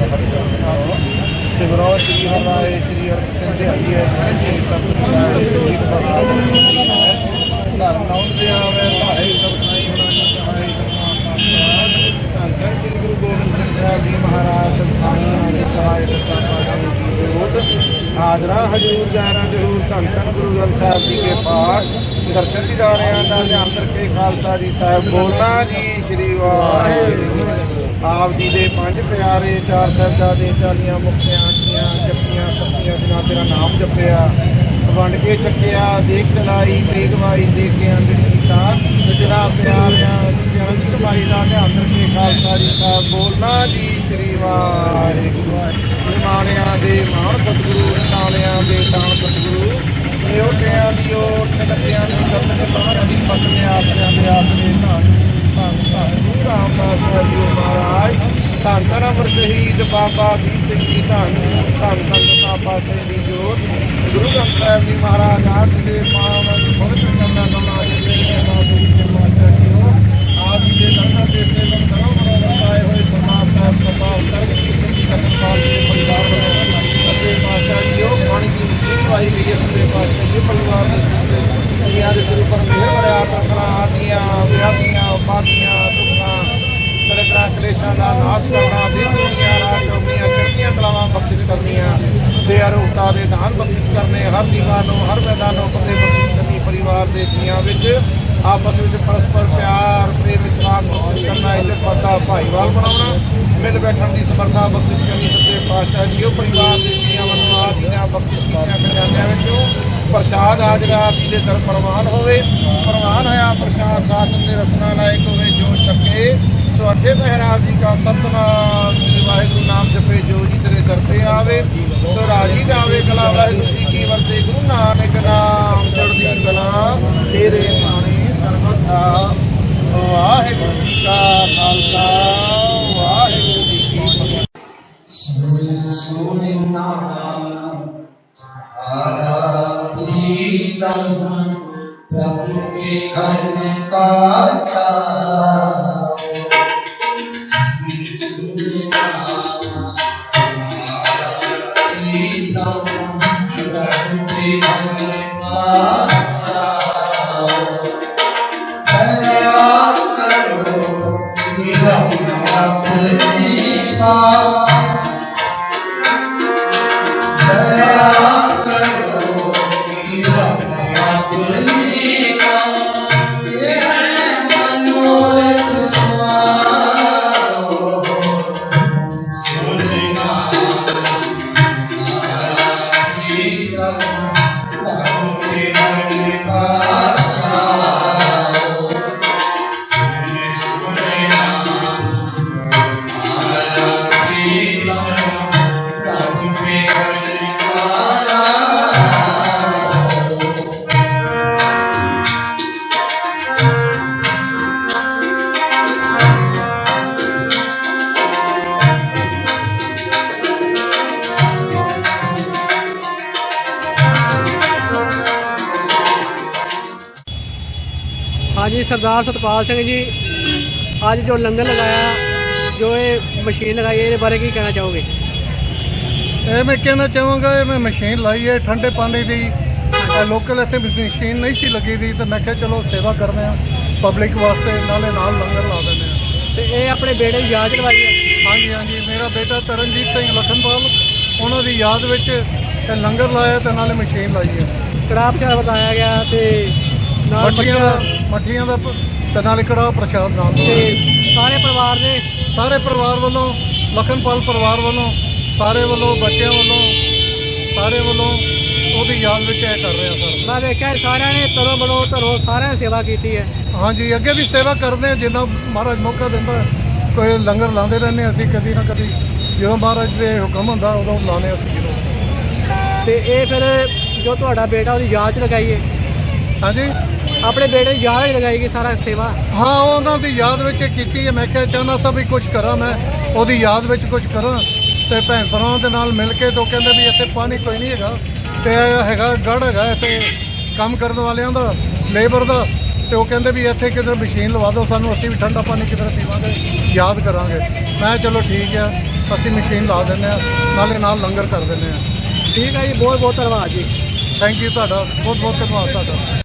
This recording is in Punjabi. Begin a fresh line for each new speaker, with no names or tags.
ਸਹਾਇ ਅਰਜਨ ਹਰਿ ਸ੍ਰੀ ਹਰਿ ਸ੍ਰੀ ਹਰਿ ਧਿਆਈ ਹੈ ਜੀ ਤਪਿ ਜੀ ਪਰਮਾਤਮਾ ਘਰ ਨੌਂਦ ਦੇ ਆਵੇ ਭਾਏ ਸਭ ਨਾਈ ਹੋਣਾ ਜੀ ਸਹਾਇ ਧੰਨ ਧੰਨ ਸ੍ਰੀ ਗੁਰੂ ਗੋਬਿੰਦ ਸਿੰਘ ਸਾਹਿਬ ਜੀ ਮਹਾਰਾਜ ਸੰਤਾਨੀ ਆਦਿ ਸਹਾਇ ਦਸਾਂ ਜੀ ਦੇ ਬੋਧ ਹਾਜ਼ਰਾ ਹਜੂਰ ਜਾਣਾ ਜਹੂਰ ਧੰਨ ਧੰਨ ਗੁਰੂ ਗ੍ਰੰਥ ਸਾਹਿਬ ਜੀ ਕੇ ਪਾਠ ਦਰਸ਼ਨ ਦੀਦਾਰਿਆਂ ਦਾ ਧਿਆਨ ਕਰਕੇ ਖਾਲਸਾ ਜੀ ਸਾਹਿਬ ਬੋਲਣਾ ਜੀ ਸ੍ਰੀ ਵਾਹਿਗੁਰੂ। ਆਪ ਜੀ ਦੇ ਪੰਜ ਪਿਆਰੇ, ਚਾਰ ਸਾਹਿਬਜ਼ਾਦੇ ਚਾਲੀਆਂ ਮੁਕਤਿਆਂ ਆਖੀਆਂ ਜੱਪੀਆਂ ਸੱਤੀਆਂ ਜਿਨ੍ਹਾਂ ਤੇਰਾ ਨਾਮ ਜਪਿਆ, ਵੰਡ ਕੇ ਛਕਿਆ, ਦੇਖ ਚਲਾਈ ਦੇਖਵਾਈ ਦੇਖਿਆ ਦਿੱਤਾ ਸਜਣਾ ਪਿਆਰਿਆਂ ਚਰਨ ਦੀ ਕਮਾਈ ਦਾ ਧਿਆਨ ਕਰਕੇ ਖਾਲਸਾ ਜੀ ਸਾਹਿਬ ਬੋਲਣਾ ਜੀ, ਸ੍ਰੀ ਵਾਹਿਗੁਰੂ। ਮਾਣਿਆਂ ਦੇ ਮਾਣ ਸਤਿਗੁਰੂ ਤਾਲਿਆਂ ਦੇ ਤਾਣ ਸਤਿਗੁਰੂ। ਨਿਉਟਿਆਂ ਦੀ ਓਟ ਲੱਗਿਆਂ ਦੀ ਗੱਤ ਦੇ ਬਾਹਰ ਦੀ ਪੱਟ ਨੇ ਆਸਰਿਆਂ ਦੇ ਆਸਰੇ ਧੰਨ ਧੰਨ ਧੰਨ ਗੁਰੂ ਰਾਮਦਾਸ ਜੀ ਮਹਾਰਾਜ ਧੰਨ ਅਮਰ ਸ਼ਹੀਦ ਬਾਬਾ ਦੀਪ ਸਿੰਘ ਜੀ ਧੰਨ ਧੰਨ ਧੰਨ ਬਾਬਾ ਸਿੰਘ ਦੀ ਜੋਤ। ਗੁਰੂ ਗ੍ਰੰਥ ਸਾਹਿਬ ਜੀ ਮਹਾਰਾਜ, ਆਪ ਜੀ ਦੇ ਪਾਵਨ ਪਵਿੱਤਰ ਚਰਨਾਂ ਕਮਲਾਂ ਦੇ ਜਿਹੜੇ ਬਾਬੂ ਜੀ ਦੇ ਮਾਤਾ ਜੀ ਹੋ ਆਪ ਜੀ ਦੇ ਦਰਸ਼ਨ ਦੇ ਸੇਵਨ ਕਰੋ ਮਨੋਰਥ ਆਏ ਹੋਏ ਪਰਮਾਤਮਾ ਸਭਾ ਉਤਰ ਜੀ ਕਤਨਪਾਲ ਦੇ ਪਰਿਵਾਰ ਵੱਲੋਂ ਅਤੇ ਮਾਤਾ ਜੀ ਉਹ ਪਾਣੀ ਦੀ ਮੁਕਤੀ ਵਾਹੀ ਗਈ ਹੈ ਸੱਚੇ ਪਾਤਸ਼ਾਹ ਜੀ ਪਰਿਵਾਰ ਦੇ ਸਿਰ ਦੁਨੀਆ ਦੇ ਸਿਰ ਉੱਪਰ ਮਿਹਰ ਭਰਿਆ ਰੱਖਣਾ ਆਦੀਆਂ ਵਿਆਹੀਆਂ ਉਪਾਧੀਆਂ ਦੁੱਖਾਂ ਤਰ੍ਹਾਂ ਤਰ੍ਹਾਂ ਕਲੇਸ਼ਾਂ ਦਾ ਨਾਸ਼ ਕਰਨਾ ਦਿਨ ਦੁਨੀਆ ਰਾਤ ਚੌਕੀਆਂ ਚੰਗੀਆਂ ਬਖਸ਼ਿਸ਼ ਕਰਨੀਆਂ, ਤੇ ਅਰੋਗਤਾ ਦੇ ਦਾਨ ਬਖਸ਼ਿਸ਼ ਕਰਨੇ, ਹਰ ਦੀਵਾਰ ਨੂੰ, ਹਰ ਮੈਦਾਨੋਂ ਪਤੇ ਬਖਸ਼ਿਸ਼ ਕਰਨੀ, ਪਰਿਵਾਰ ਦੇ ਜੀਆਂ ਵਿੱਚ, ਆਪਸ ਵਿੱਚ ਪਰਸਪਰ ਪਿਆਰ, ਪ੍ਰੇਮ, ਵਿਸ਼ਵਾਸ ਕਰਨਾ, ਇੱਜ਼ਤ ਪਤਾ ਭਾਈਵਾਲ ਬਣਾਉਣਾ, ਮਿਲ ਬੈਠਣ ਦੀ ਸਮਰੱਥਾ ਬਖਸ਼ਿਸ਼ ਕਰਨੀ, ਸੱਚੇ ਪਾਤਸ਼ਾਹ ਜੀ ਉਹ ਪਰਿਵਾਰ ਦੇ ਜੀਆਂ ਵੱਲੋਂ ਆ ਜੀ ਬਖਸ਼ਿਸ਼ ਕੀਤੀਆਂ ਖਜ਼ਾਨਿਆਂ ਵਿੱਚੋਂ ਪ੍ਰਸ਼ਾਦ ਹਾਜ਼ਰ ਆਪ ਜੀ ਦੇ ਦਰ ਪ੍ਰਵਾਨ ਹੋਵੇ, ਪ੍ਰਵਾਨ ਹੋਇਆ, ਪ੍ਰਸ਼ਾਦ ਸਾਧਨ ਦੇ ਰਸਨਾ ਲਾਇਕ ਹੋਵੇ, ਜੋ ਛਕੇ ਇਕੱਠੇ ਮਹਾਰਾਜ ਜੀ ਕਾ ਸਤਨਾਮ ਸ੍ਰੀ ਵਾਹਿਗੁਰੂ ਨਾਮ ਜਪੇ ਜੋ ਜੀ ਤੇਰੇ ਦਰ ਤੇ ਆਵੇ ਸੋ ਰਾਜੀ ਰਾਵੇ ਕਲਾ ਵਾਹਿਗੁਰੂ ਜੀ ਕੀ ਵਰਤੇ, ਗੁਰੂ ਨਾਨਕ ਨਾਮ ਚੜ੍ਹਦੀ ਕਲਾ ਤੇਰੇ ਬਾਣੀ ਸਰਬਤਾ। ਵਾਹਿਗੁਰੂ ਜੀ ਕਾ ਖਾਲਸਾ, ਵਾਹਿਗੁਰੂ ਜੀ ਕੀ ਫਤਿਹ।
ਸੋਨੇ ਨਾਮ ਹਰਾ ਪ੍ਰੀਤਮ ਪ੍ਰਭੂ ਕੇ ਕੰਨ ਕਾ ਚਾਰ
ਹਾਂਜੀ ਸਰਦਾਰ ਸਤਪਾਲ ਸਿੰਘ ਜੀ ਅੱਜ ਜੋ ਲੰਗਰ ਲਗਾਇਆ ਜੋ ਇਹ ਮਸ਼ੀਨ ਲਗਾਈ ਹੈ, ਇਹਦੇ ਬਾਰੇ ਕੀ ਕਹਿਣਾ ਚਾਹੋਗੇ?
ਇਹ ਮੈਂ ਕਹਿਣਾ ਚਾਹਾਂਗਾ ਇਹ ਮੈਂ ਮਸ਼ੀਨ ਲਾਈ ਹੈ ਠੰਡੇ ਪਾਣੀ ਦੀ। ਲੋਕਲ ਇੱਥੇ ਮਸ਼ੀਨ ਨਹੀਂ ਸੀ ਲੱਗੀ ਦੀ ਤੇ ਮੈਂ ਕਿਹਾ ਚਲੋ ਸੇਵਾ ਕਰਦੇ ਆ ਪਬਲਿਕ ਵਾਸਤੇ ਨਾਲੇ ਨਾਲ ਲੰਗਰ ਲਾ ਦਿੰਦੇ ਆ
ਤੇ ਇਹ ਆਪਣੇ ਬੇੜੇ ਦੀ ਯਾਦ ਲਗਾਈ ਹੈ?
ਹਾਂਜੀ ਹਾਂਜੀ ਮੇਰਾ ਬੇਟਾ ਤਰਨਜੀਤ ਸਿੰਘ ਲਖਨਪਾਲ ਉਹਨਾਂ ਦੀ ਯਾਦ ਵਿੱਚ ਲੰਗਰ ਲਾਇਆ ਤੇ ਨਾਲੇ ਮਸ਼ੀਨ ਲਾਈ ਹੈ।
ਕੜਾਹ ਪ੍ਰਸ਼ਾਦ ਬਤਾਇਆ ਗਿਆ ਤੇ ਨਾਲ
ਮੱਠੀਆਂ ਦਾ ਮੱਠੀਆਂ ਦਾ ਨਾਲੇ ਕੜਾਹ ਪ੍ਰਸ਼ਾਦ ਨਾਲ
ਤੇ ਸਾਰੇ ਪਰਿਵਾਰ ਦੇ
ਸਾਰੇ ਪਰਿਵਾਰ ਵੱਲੋਂ ਲਖਨਪਾਲ ਪਰਿਵਾਰ ਵੱਲੋਂ ਸਾਰੇ ਵੱਲੋਂ ਬੱਚਿਆਂ ਵੱਲੋਂ ਸਾਰੇ ਵੱਲੋਂ ਉਹਦੀ ਯਾਦ ਵਿੱਚ ਇਹ ਕਰ ਰਿਹਾ ਸਰ।
ਮੈਂ ਵੇਖਿਆ ਸਾਰਿਆਂ ਨੇ ਤਰੋ ਬੜੋ ਧਰੋ ਸਾਰਿਆਂ ਨੇ ਸੇਵਾ ਕੀਤੀ ਹੈ।
ਹਾਂਜੀ ਅੱਗੇ ਵੀ ਸੇਵਾ ਕਰਦੇ ਹਾਂ ਜਿੰਨਾ ਮਹਾਰਾਜ ਮੌਕਾ ਦਿੰਦਾ। ਕੋਈ ਲੰਗਰ ਲਾਉਂਦੇ ਰਹਿੰਦੇ ਅਸੀਂ ਕਦੀ ਨਾ ਕਦੀ ਜਦੋਂ ਮਹਾਰਾਜ ਦੇ ਹੁਕਮ ਹੁੰਦਾ ਉਦੋਂ ਲਾਉਂਦੇ ਅਸੀਂ। ਜਦੋਂ
ਤੇ ਇਹ ਫਿਰ ਜੋ ਤੁਹਾਡਾ ਬੇਟਾ ਉਹਦੀ ਯਾਦ ਚ ਲਗਾਈ ਹੈ
ਹਾਂਜੀ।
ਆਪਣੇ ਬੇਟੇ ਦੀ ਯਾਦ ਚ ਲਗਾਈ ਗਈ ਸਾਰਾ ਸੇਵਾ।
ਹਾਂ ਉਹਨਾਂ ਦੀ ਯਾਦ ਵਿੱਚ ਕੀਤੀ ਹੈ। ਮੈਂ ਕਿਹਾ ਚਾਹੁੰਦਾ ਸਾਂ ਵੀ ਕੁਝ ਕਰਾਂ ਮੈਂ। ਉਹਦੀ ਯਾਦ ਵਿੱਚ ਕੁਝ ਕਰਾਂ ਤੇ ਭੈਣ ਭਰਾਵਾਂ ਦੇ ਨਾਲ ਮਿਲ ਕੇ ਤੋਂ ਕਹਿੰਦੇ ਵੀ ਇੱਥੇ ਪਾਣੀ ਕੋਈ ਨਹੀਂ ਹੈਗਾ ਤੇ ਹੈਗਾ ਗੜ ਹੈਗਾ ਇੱਥੇ ਕੰਮ ਕਰਨ ਵਾਲਿਆਂ ਦਾ ਲੇਬਰ ਦਾ ਤੇ ਉਹ ਕਹਿੰਦੇ ਵੀ ਇੱਥੇ ਕਿਧਰ ਮਸ਼ੀਨ ਲਵਾ ਦਿਓ ਸਾਨੂੰ ਅਸੀਂ ਵੀ ਠੰਡਾ ਪਾਣੀ ਕਿਧਰ ਪੀਵਾਂਗੇ ਯਾਦ ਕਰਾਂਗੇ। ਮੈਂ ਚਲੋ ਠੀਕ ਆ ਅਸੀਂ ਮਸ਼ੀਨ ਲਾ ਦਿੰਦੇ ਆ ਨਾਲੇ ਨਾਲ ਲੰਗਰ ਕਰ ਦਿੰਦੇ ਆ
ਠੀਕ ਹੈ ਜੀ ਬਹੁਤ ਬਹੁਤ ਧੰਨਵਾਦ ਜੀ।
ਥੈਂਕ ਯੂ ਤੁਹਾਡਾ ਬਹੁਤ ਬਹੁਤ ਧੰਨਵਾਦ ਤੁਹਾਡਾ।